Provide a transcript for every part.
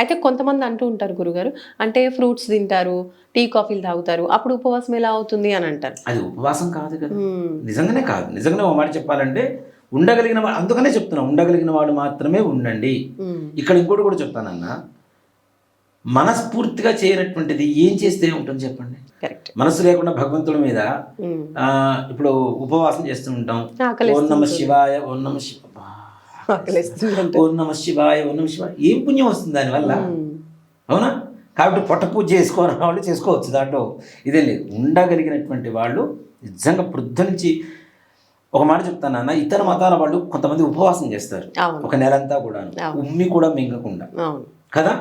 అయితే కొంతమంది అంటూ ఉంటారు గురుగారు అంటే ఫ్రూట్స్ తింటారు టీ కాఫీలు తాగుతారు అప్పుడు ఉపవాసం ఎలా అవుతుంది అని అంటారు. అది ఉపవాసం కాదు కదా. నిజంగానే కాదు. నిజంగానే ఒక మాట చెప్పాలంటే ఉండగలిగిన వాళ్ళు అందుకనే చెప్తున్నా ఉండగలిగిన వాళ్ళు మాత్రమే ఉండండి. ఇక్కడ ఇంకోటి కూడా చెప్తానన్నా. మనస్ఫూర్తిగా చేయనటువంటిది ఏం చేస్తే ఉంటుంది చెప్పండి? కరెక్ట్ మనసు లేకుండా భగవంతుడి మీద ఇప్పుడు ఉపవాసం చేస్తూ ఉంటాం. ఓం నమ శివాయ ఓం నమ శివ ఓం నమ శివాయ ఓం నమ శివాయ. ఏం పుణ్యం వస్తుంది దానివల్ల. అవునా? కాబట్టి పొట్ట పూజ చేసుకోని వాళ్ళు చేసుకోవచ్చు దాంట్లో ఇదే లేదు. ఉండగలిగినటువంటి వాళ్ళు నిజంగా వృద్ధ నుంచి ఒక మాట చెప్తాను అన్న ఇతర మతాల వాళ్ళు కొంతమంది ఉపవాసం చేస్తారు. ఒక నెలంతా కూడా అవును. ఉమ్మి కూడా మింగకుండా. కదా.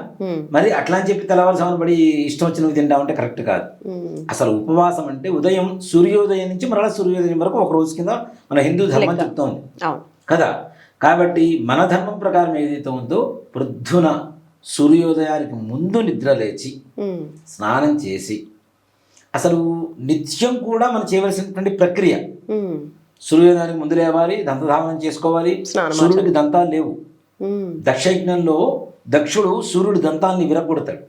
మరి అట్లా అని చెప్పి తెల్లవారుజామున పడి ఇష్టం వచ్చినవి తింటామంటే కరెక్ట్ కాదు. అసలు ఉపవాసం అంటే ఉదయం సూర్యోదయం నుంచి మరలా సూర్యోదయం వరకు ఒక రోజు కింద మన హిందూ ధర్మం చెప్తోంది. కదా? కాబట్టి మన ధర్మం ప్రకారం ఏదైతే ఉందో వృద్ధున సూర్యోదయానికి ముందు నిద్ర లేచి. స్నానం చేసి అసలు నిత్యం కూడా మనం చేయవలసినటువంటి ప్రక్రియ. సూర్యోదయానికి ముందు లేవాలి దంతధావనం చేసుకోవాలి సూర్యుడికి దంతాలు లేవు. దక్షయజ్ఞంలో దక్షుడు సూర్యుడి దంతాన్ని విరగొడతాడు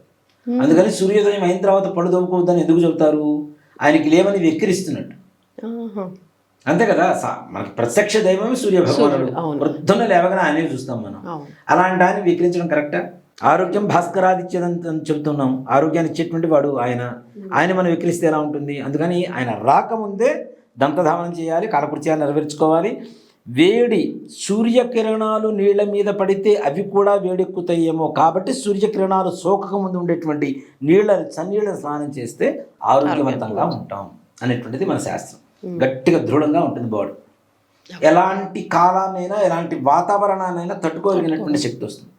అందుకని సూర్యోదయం అయిన తర్వాత పళ్ళు దవ్వుకోవద్దని ఎందుకు చెబుతారు ఆయనకి లేవని వెక్కిరిస్తున్నట్టు. అంతే కదా? మనకి ప్రత్యక్ష దైవమే సూర్య భగవానుడు. వృద్ధున లేవగానే ఆయనే చూస్తాం మనం. అలాంటి ఆయన వికరించడం కరెక్టా? ఆరోగ్యం భాస్కరాదిత్యదని అని చెబుతున్నాం. ఆరోగ్యాన్ని ఇచ్చేటువంటి వాడు ఆయన. ఆయన మనం వికరిస్తే ఎలా ఉంటుంది? అందుకని ఆయన రాకముందే దంతధావనం చేయాలి కాలకృత్యాలు నెరవేర్చుకోవాలి. వేడి సూర్యకిరణాలు నీళ్ళ మీద పడితే అవి కూడా వేడెక్కుతాయేమో. కాబట్టి సూర్యకిరణాలు సోకక ముందు ఉండేటువంటి నీళ్ళ చన్నీళ్ళ స్నానం చేస్తే ఆరోగ్యవంతంగా ఉంటాం అనేటువంటిది మన శాస్త్రం. గట్టిగా దృఢంగా ఉంటుంది బాడీ. ఎలాంటి కాలాన్నైనా ఎలాంటి వాతావరణాన్నైనా తట్టుకోగలిగినటువంటి శక్తి వస్తుంది.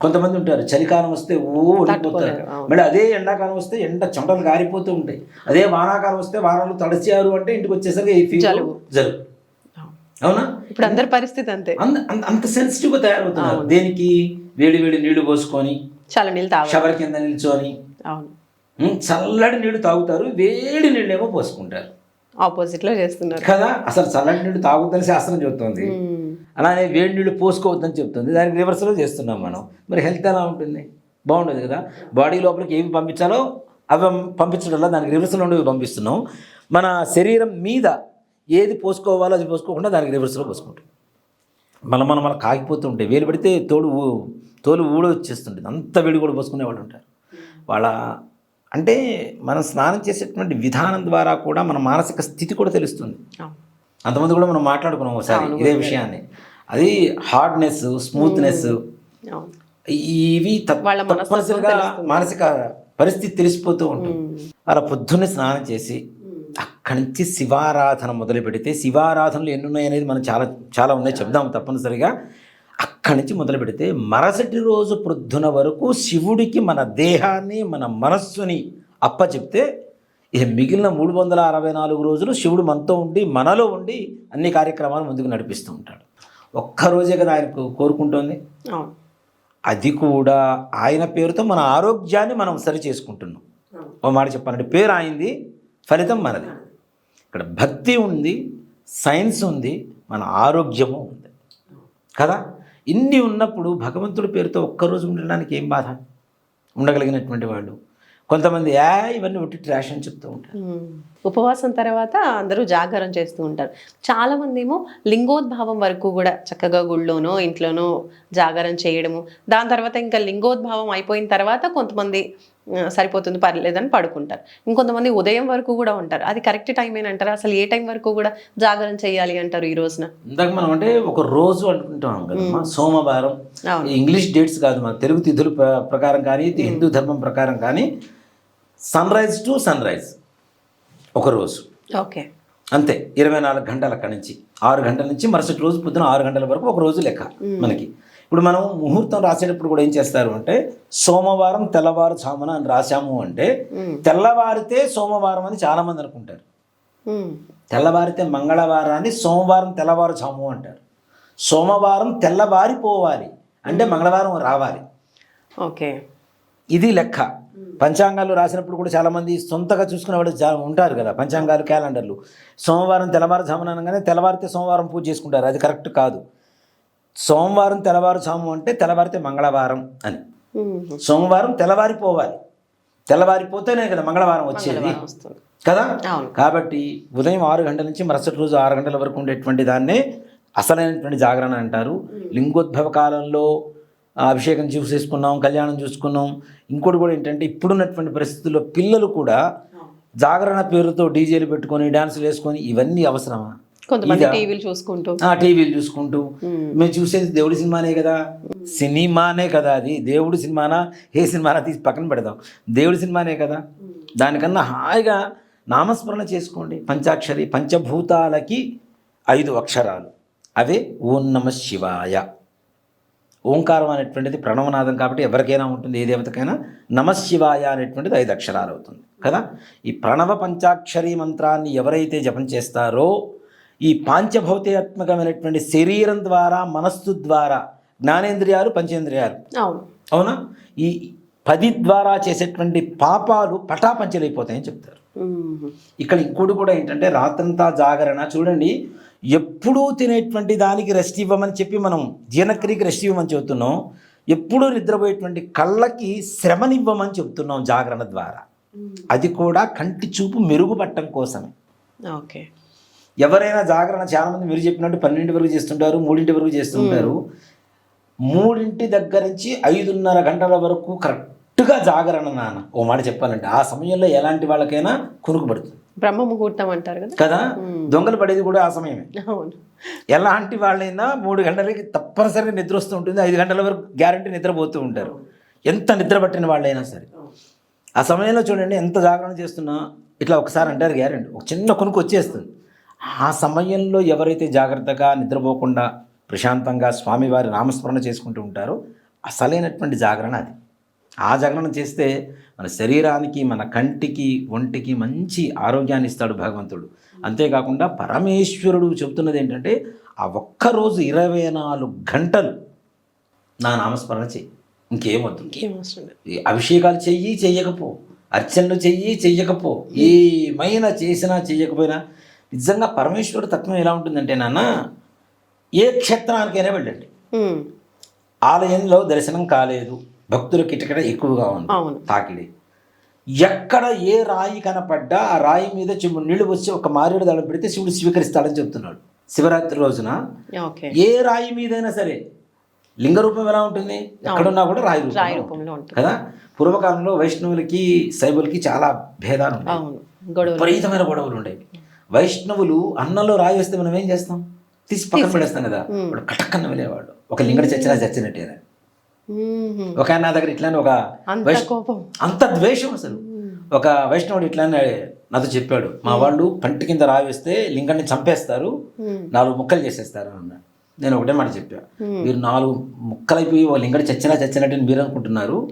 కొంతమంది ఉంటారు చలికాలం వస్తే ఓ అవును. మళ్ళీ అదే ఎండాకాలం వస్తే ఎండ చెమటలు కారిపోతూ ఉంటాయి. అదే వానాకాలం వస్తే వారాలు తడిచారు అంటే ఇంటికి వచ్చేసరికి ఈ ఫీవర్ జలుబు. జలుబు. అవును. ఇప్పుడు అందరి పరిస్థితి అంతే. అంత అంత సెన్సిటివ్గా తయారవుతున్నారు. దేనికి? వేడి వేడి నీళ్ళు పోసుకొని చాలా నీళ్ళు షవర్ కింద నిల్చొని చల్లటి నీళ్ళు తాగుతారు వేడి నీళ్ళేమో పోసుకుంటారు. ఆపోజిట్లో చేస్తున్నారు. కదా? అసలు చల్లటి నీళ్ళు తాగుద్దని శాస్త్రం చెబుతోంది మ్మ్. అలానే వేడి నీళ్ళు పోసుకోవద్దని చెప్తుంది. దానికి రివర్స్లో చేస్తున్నాం మనం. మరి హెల్త్ ఎలా ఉంటుంది? బాగుండదు కదా? బాడీ లోపలికి ఏమి పంపించాలో అవి పంపించడం వల్ల దానికి రివర్స్లో ఉండేవి పంపిస్తున్నాం. మన శరీరం మీద ఏది పోసుకోవాలో అది పోసుకోకుండా దానికి రివర్స్లో పోసుకుంటాం. మనం మనం మనం కాగిపోతుంటే వేలు పడితే తోడు తోలు ఊడ వచ్చేస్తుంటుంది అంత వేడి కూడా పోసుకునే వాళ్ళు ఉంటారు. వాళ్ళ అంటే మనం స్నానం చేసేటువంటి విధానం ద్వారా కూడా మన మానసిక స్థితి కూడా తెలుస్తుంది. అంతమంది కూడా మనం మాట్లాడుకున్నాం ఒకసారి ఇదే విషయాన్ని. అది హార్డ్నెస్ స్మూత్నెస్ ఇవి తప్పనిసరిగా మానసిక పరిస్థితి తెలిసిపోతూ ఉంటుంది. అలా పొద్దున్నే స్నానం చేసి అక్కడి నుంచి శివారాధన మొదలు పెడితే శివారాధనలు ఎన్ని ఉన్నాయి అనేది మనం చాలా చాలా ఉన్నాయి. చెప్దాం తప్పనిసరిగా. అక్కడి నుంచి మొదలు పెడితే మరుసటి రోజు ప్రొద్దున వరకు శివుడికి మన దేహాన్ని మన మనస్సుని అప్ప చెప్తే ఇక మిగిలిన మూడు వందల అరవై నాలుగు రోజులు శివుడు మనతో ఉండి మనలో ఉండి అన్ని కార్యక్రమాలు ముందుకు నడిపిస్తూ ఉంటాడు. ఒక్కరోజే కదా ఆయన కోరుకుంటోంది. అది కూడా ఆయన పేరుతో మన ఆరోగ్యాన్ని మనం సరి చేసుకుంటున్నాం. ఓ మాట చెప్పాలంటే పేరు ఆయనది ఫలితం మనది. ఇక్కడ భక్తి ఉంది సైన్స్ ఉంది మన ఆరోగ్యము ఉంది. కదా? ఇన్ని ఉన్నప్పుడు భగవంతుడి పేరుతో ఒక్కరోజు ఉండడానికి ఏం బాధ? ఉండగలిగినటువంటి వాళ్ళు. కొంతమంది యా ఇవన్నీ ఒట్టి ట్రాష్ అని చెప్తూ ఉంటారు. ఉపవాసం తర్వాత అందరూ జాగారం చేస్తూ ఉంటారు. చాలా మంది ఏమో లింగోద్భావం వరకు కూడా చక్కగా గుళ్ళోనో ఇంట్లోనో జాగారం చేయడము. దాని తర్వాత ఇంకా లింగోద్భావం అయిపోయిన తర్వాత కొంతమంది సరిపోతుంది పర్లేదని పడుకుంటారు. ఇంకొంతమంది ఉదయం వరకు కూడా ఉంటారు. అది కరెక్ట్ టైం అంటారు? అసలు ఏ టైం వరకు కూడా జాగారం చేయాలి అంటారు ఈ రోజున? ఇందాక మనం అంటే ఒక రోజు అనుకుంటాం కదమ్మా సోమవారం. ఇంగ్లీష్ డేట్స్ కాదు మన తెలుగు తిథుల ప్ర- ప్రకారం కానీ హిందూ ధర్మం ప్రకారం కానీ sun rise to sun rise ఒక రోజు. ఓకే. అంతే ఇరవై నాలుగు గంటల అక్కడి నుంచి. ఆరు గంటల నుంచి మరుసటి రోజు పొద్దున ఆరు గంటల వరకు ఒక రోజు లెక్క మనకి. ఇప్పుడు మనం ముహూర్తం రాసేటప్పుడు కూడా ఏం చేస్తారు అంటే సోమవారం తెల్లవారు చామున అని రాశాము అంటే తెల్లవారితే సోమవారం అని చాలా మంది అనుకుంటారు. తెల్లవారితే మంగళవారాన్ని సోమవారం తెల్లవారు చాము అంటారు. సోమవారం తెల్లవారిపోవాలి అంటే మంగళవారం రావాలి. ఓకే. ఇది లెక్క. పంచాంగాలు రాసినప్పుడు కూడా చాలామంది సొంతగా చూసుకునే వాళ్ళు ఉంటారు కదా పంచాంగాలు క్యాలెండర్లు. సోమవారం తెల్లవారుజామున అనగానే తెల్లవారితే సోమవారం పూజ చేసుకుంటారు. అది కరెక్ట్ కాదు. సోమవారం తెల్లవారుజాము అంటే తెల్లవారితే మంగళవారం అని. సోమవారం తెల్లవారిపోవాలి. తెల్లవారిపోతేనే కదా మంగళవారం వచ్చేది. కదా? కాబట్టి ఉదయం ఆరు గంటల నుంచి మరుసటి రోజు ఆరు గంటల వరకు ఉండేటువంటి దాన్నే అసలైనటువంటి జాగరణ అంటారు. లింగోద్భవ కాలంలో అభిషేకం చూసేసుకున్నాం కళ్యాణం చూసుకున్నాం. ఇంకోటి కూడా ఏంటంటే ఇప్పుడున్నటువంటి పరిస్థితుల్లో పిల్లలు కూడా జాగరణ పేరుతో డీజేలు పెట్టుకొని డాన్సులు వేసుకొని ఇవన్నీ అవసరమా? కొంతమంది టీవీలు చూసుకుంటూ. ఆ టీవీలు చూసుకుంటూ. మేము. చూసేది దేవుడి సినిమానే కదా. సినిమానే కదా అది. దేవుడి సినిమానా? ఏ సినిమానా? తీసి పక్కన పెడదాం. దేవుడి సినిమానే కదా. దానికన్నా హాయిగా నామస్మరణ చేసుకోండి. పంచాక్షరి పంచభూతాలకి ఐదు అక్షరాలు. అవే ఓం నమ శివాయ. ఓంకారం అనేటువంటిది ప్రణవనాదం కాబట్టి ఎవరికైనా ఉంటుంది. ఏ దేవతకైనా నమశివాయ అనేటువంటిది ఐదు అక్షరాలు అవుతుంది. కదా? ఈ ప్రణవ పంచాక్షరి మంత్రాన్ని ఎవరైతే జపం చేస్తారో ఈ పాంచభౌతికాత్మకమైనటువంటి శరీరం ద్వారా మనస్సు ద్వారా జ్ఞానేంద్రియాలు పంచేంద్రియాలు. అవును. ఈ పది ద్వారా చేసేటువంటి పాపాలు పటాపంచలైపోతాయని చెప్తారు. ఇక్కడ ఇంకోటి కూడా ఏంటంటే రాత్రంతా జాగరణ. చూడండి ఎప్పుడూ తినేటువంటి దానికి రెస్ట్ ఇవ్వమని చెప్పి మనం జీర్ణక్రియకి రెస్ట్ ఇవ్వమని చెబుతున్నాం. ఎప్పుడూ నిద్రపోయేటువంటి కళ్ళకి శ్రమనివ్వమని చెబుతున్నాం జాగరణ ద్వారా. అది కూడా కంటి చూపు మెరుగుపడటం కోసమే. ఓకే. ఎవరైనా జాగరణ చాలా మంది మీరు చెప్పినట్టు పన్నెండు వరకు చేస్తుంటారు మూడింటి వరకు చేస్తుంటారు. మూడింటి దగ్గర నుంచి ఐదున్నర గంటల వరకు కరెక్ట్గా జాగరణ నాన్న. ఓ మాట చెప్పాలంటే ఆ సమయంలో ఎలాంటి వాళ్ళకైనా కునుకు పడుతుంది బ్రహ్మ ముహూర్తం అంటారు కదా? కదా? దొంగలు పడేది కూడా ఆ సమయమే. ఎలాంటి వాళ్ళైనా మూడు గంటలకి తప్పనిసరిగా నిద్ర వస్తూ ఉంటుంది. ఐదు గంటల వరకు గ్యారంటీ నిద్రపోతూ ఉంటారు. ఎంత నిద్ర పట్టిన వాళ్ళైనా సరే. ఆ సమయంలో చూడండి ఎంత జాగరణ చేస్తున్నా ఇట్లా ఒకసారి అంటారు గ్యారంటీ. ఒక చిన్న కొనుక్కు వచ్చేస్తుంది. ఆ సమయంలో ఎవరైతే జాగ్రత్తగా నిద్రపోకుండా ప్రశాంతంగా స్వామివారి నామస్మరణ చేసుకుంటూ ఉంటారో అసలైనటువంటి జాగరణ అది. ఆ జాగరణ చేస్తే మన శరీరానికి మన కంటికి ఒంటికి మంచి ఆరోగ్యాన్ని ఇస్తాడు భగవంతుడు. అంతేకాకుండా పరమేశ్వరుడు చెబుతున్నది ఏంటంటే ఆ ఒక్కరోజు ఇరవై నాలుగు గంటలు నా నామస్మరణ చెయ్యి. ఇంకేమొద్దు అభిషేకాలు చెయ్యి చెయ్యకపో. అర్చనలు చెయ్యి చెయ్యకపో. ఏమైనా చేసినా చెయ్యకపోయినా నిజంగా పరమేశ్వరుడు తత్వం ఎలా ఉంటుందంటే నాన్న ఏ క్షేత్రానికైనా వెళ్ళండి. ఆలయంలో దర్శనం కాలేదు. భక్తుల కిటకిట ఎక్కువగా ఉంది తాకిడి. ఎక్కడ ఏ రాయి కనపడ్డా ఆ రాయి మీద చెమ్ము నీళ్ళు వచ్చి ఒక మారేడు దళం పెడితే శివుడు స్వీకరిస్తాడని చెప్తున్నాడు. శివరాత్రి రోజున ఏ రాయి మీదైనా సరే లింగ రూపం ఎలా ఉంటుంది? ఎక్కడున్నా కూడా రాయి రూపంలో కదా? పూర్వకాలంలో వైష్ణవులకి శైవులకి చాలా భేదాలు ఉన్నాయి. విపరీతమైన గొడవలు ఉండేవి. వైష్ణవులు అన్నంలో రాయి వేస్తే మనం ఏం చేస్తాం? తీసి పక్కన పడేస్తాం కదా? వాడు కటక్కన్న వెళ్ళేవాడు. ఒక లింగడి చచ్చినా చచ్చినట్టే ఉమ్. ఒక ఆయన నా దగ్గర ఇట్లానే ఒక అంత ద్వేషం అసలు. ఒక వైష్ణవుడు ఇట్లానే నాతో చెప్పాడు. మా వాళ్ళు పంటి కింద రాయి వేస్తే లింగాన్ని చంపేస్తారు. నాలుగు ముక్కలు చేసేస్తారు అన్నాడు నేను ఒకటే మాట చెప్పా. మీరు నాలుగు ముక్కలైపోయి ఓ లింగడి చచ్చినా చచ్చినట్టు అని మీరు అనుకుంటున్నారు.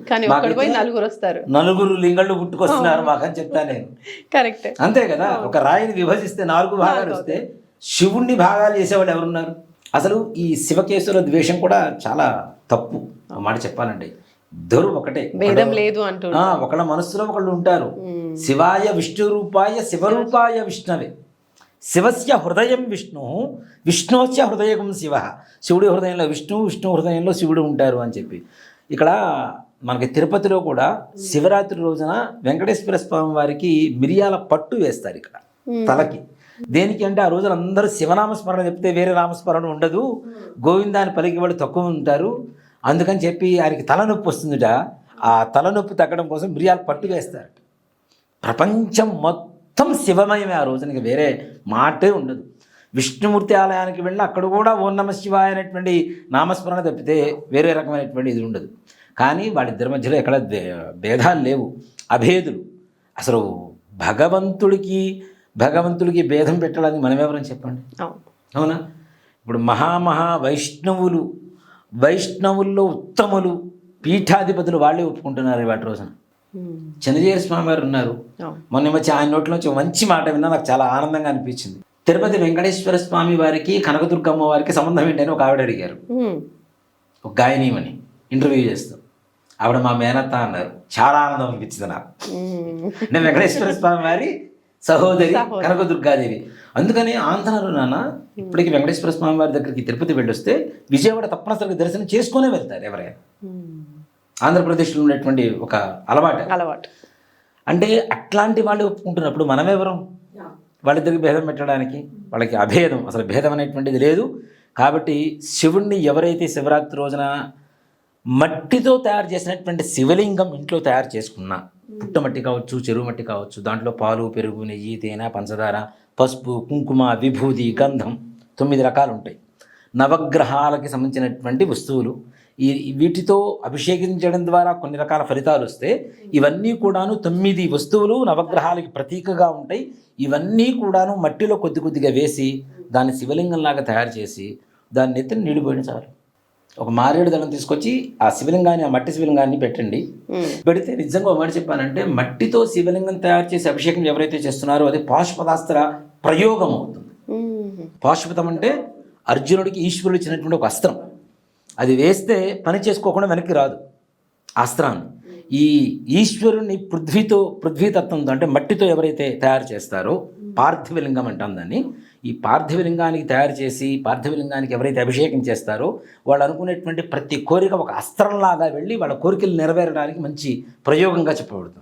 నలుగురు వస్తారు. నలుగురు లింగళ్ళు పుట్టుకొస్తున్నారు మాకని చెప్తా నేను. కరెక్ట్. అంతే కదా? ఒక రాయిని విభజిస్తే నాలుగు భాగాలు వస్తే శివుణ్ణి భాగాలు చేసేవాళ్ళు ఎవరున్నారు? అసలు ఈ శివకేశుల ద్వేషం కూడా చాలా తప్పు. మాట చెప్పాలంటే ఇద్దరు ఒకటే. భేదం లేదు అంటూ ఒకళ్ళ మనస్సులో ఒకళ్ళు ఉంటారు. శివాయ విష్ణు రూపాయ శివరూపాయ విష్ణవే. శివస్య హృదయం విష్ణు విష్ణువస్య హృదయం శివ. శివుడి హృదయంలో విష్ణు విష్ణు హృదయంలో శివుడు ఉంటారు అని చెప్పి. ఇక్కడ మనకి తిరుపతిలో కూడా శివరాత్రి రోజున వెంకటేశ్వర స్వామి వారికి మిరియాల పట్టు వేస్తారు ఇక్కడ తలకి. దేనికి అంటే ఆ రోజున అందరూ శివనామస్మరణ చెప్తే వేరే నామస్మరణ ఉండదు. గోవిందాన్ని పలికి వాళ్ళు తక్కువ ఉంటారు. అందుకని చెప్పి ఆయనకి తలనొప్పి వస్తుందిట. ఆ తలనొప్పి తగ్గడం కోసం మిరియాల పట్టు వేస్తారు. ప్రపంచం మొత్తం శివమయమే ఆ రోజునకి వేరే మాటే ఉండదు. విష్ణుమూర్తి ఆలయానికి వెళ్ళి అక్కడ కూడా ఓం నమ శివాయ అనేటువంటి నామస్మరణ తప్పితే వేరే రకమైనటువంటి ఇది ఉండదు. కానీ వాళ్ళిద్దరి మధ్యలో ఎక్కడ భేదాలు లేవు. అభేదులు. అసలు భగవంతుడికి భగవంతుడికి భేదం పెట్టడానికి మనం ఎవరని చెప్పండి? అవును. ఇప్పుడు మహామహా వైష్ణవులు వైష్ణవుల్లో ఉత్తములు పీఠాధిపతులు వాళ్ళే ఒప్పుకుంటున్నారు వాటి రోజున. చంద్రజయ స్వామి వారు ఉన్నారు. అవును మొన్న మధ్య ఆయన నోట్లోంచి ఒక మంచి మాట విన్నా నాకు చాలా ఆనందంగా అనిపించింది. తిరుపతి వెంకటేశ్వర స్వామి వారికి కనకదుర్గమ్మ వారికి సంబంధం ఏంటని ఒక ఆవిడ అడిగారు. ఉమ్. ఒక గాయనీమని ఇంటర్వ్యూ చేస్తూ. ఆవిడ మా మేనత్త అన్నారు. చాలా ఆనందం అనిపించింది నాకు. నేను వెంకటేశ్వర స్వామి వారి సహోదరి. కనకదుర్గాదేవి. అందుకని ఆంధ్రాలో నాన్న ఇప్పటికి వెంకటేశ్వర స్వామి వారి దగ్గరికి తిరుపతి వెళ్ళొస్తే విజయవాడ తప్పనిసరిగా దర్శనం చేసుకునే వెళ్తారు ఎవరైనా. ఆంధ్రప్రదేశ్లో ఉండేటువంటి ఒక అలవాటు. అలవాటు. అంటే అట్లాంటి వాళ్ళు ఒప్పుకుంటున్నప్పుడు మనమెవరం వాళ్ళిద్దరికి భేదం పెట్టడానికి వాళ్ళకి అభేదం అసలు భేదం అనేటువంటిది లేదు. కాబట్టి శివుణ్ణి ఎవరైతే శివరాత్రి రోజున మట్టితో తయారు చేసినటువంటి శివలింగం ఇంట్లో తయారు చేసుకున్నా పుట్టమట్టి కావచ్చు చెరువు మట్టి కావచ్చు దాంట్లో పాలు పెరుగు నెయ్యి తేనె పంచదార పసుపు కుంకుమ విభూది గంధం తొమ్మిది రకాలు ఉంటాయి నవగ్రహాలకి సంబంధించినటువంటి వస్తువులు ఈ వీటితో అభిషేకించడం ద్వారా కొన్ని రకాల ఫలితాలు వస్తే ఇవన్నీ కూడాను తొమ్మిది వస్తువులు నవగ్రహాలకి ప్రతీకగా ఉంటాయి. ఇవన్నీ కూడాను మట్టిలో కొద్ది కొద్దిగా వేసి దాన్ని శివలింగంలాగా తయారు చేసి దాన్ని నెత్తిని నీళ్ళు పోయిన చాలు. ఒక మారేడు దళం తీసుకొచ్చి ఆ శివలింగాన్ని ఆ మట్టి శివలింగాన్ని పెట్టండి. పెడితే నిజంగా ఒక మాట చెప్పానంటే మట్టితో శివలింగం తయారు చేసి అభిషేకం ఎవరైతే చేస్తున్నారో అది పాశుపదాస్త్ర ప్రయోగం అవుతుంది. పాశుపతం అంటే అర్జునుడికి ఈశ్వరుడు ఇచ్చినటువంటి ఒక అస్త్రం. అది వేస్తే పని చేసుకోకుండా వెనక్కి రాదు. అస్త్రాన్ని. ఈ ఈశ్వరుని పృథ్వీతో పృథ్వీతత్వంతో అంటే మట్టితో ఎవరైతే తయారు చేస్తారో పార్థివలింగం అంటాం దాన్ని. ఈ పార్థివలింగానికి తయారు చేసి పార్థివలింగానికి ఎవరైతే అభిషేకం చేస్తారో వాళ్ళు అనుకునేటువంటి ప్రతి కోరిక ఒక అస్త్రంలాగా వెళ్ళి వాళ్ళ కోరికలు నెరవేరడానికి మంచి ప్రయోగంగా చెప్పబడుతుంది.